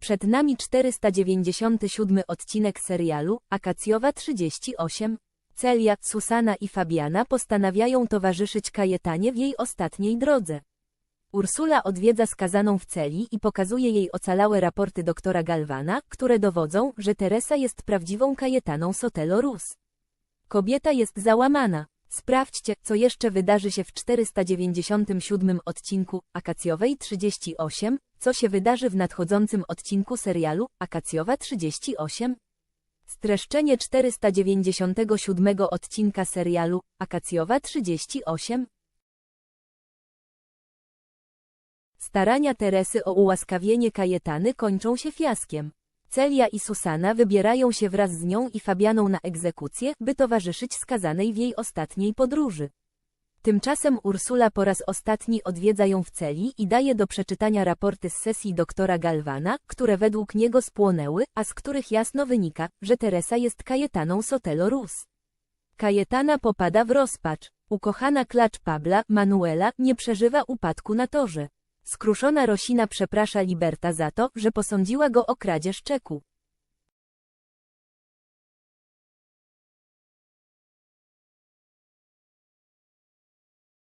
Przed nami 497 odcinek serialu Akacjowa 38. Celia, Susana i Fabiana postanawiają towarzyszyć Kajetanie w jej ostatniej drodze. Ursula odwiedza skazaną w celi i pokazuje jej ocalałe raporty doktora Galvana, które dowodzą, że Teresa jest prawdziwą Kajetaną Sotelo Rus. Kobieta jest załamana. Sprawdźcie, co jeszcze wydarzy się w 497 odcinku Akacjowej 38, co się wydarzy w nadchodzącym odcinku serialu Akacjowa 38. Streszczenie 497 odcinka serialu Akacjowa 38. Starania Teresy o ułaskawienie Kajetany kończą się fiaskiem. Celia i Susana wybierają się wraz z nią i Fabianą na egzekucję, by towarzyszyć skazanej w jej ostatniej podróży. Tymczasem Ursula po raz ostatni odwiedza ją w celi i daje do przeczytania raporty z sesji doktora Galvana, które według niego spłonęły, a z których jasno wynika, że Teresa jest Kajetaną Sotelo Rus. Kajetana popada w rozpacz. Ukochana klacz Pabla, Manuela, nie przeżywa upadku na torze. Skruszona Rosina przeprasza Liberta za to, że posądziła go o kradzież czeku.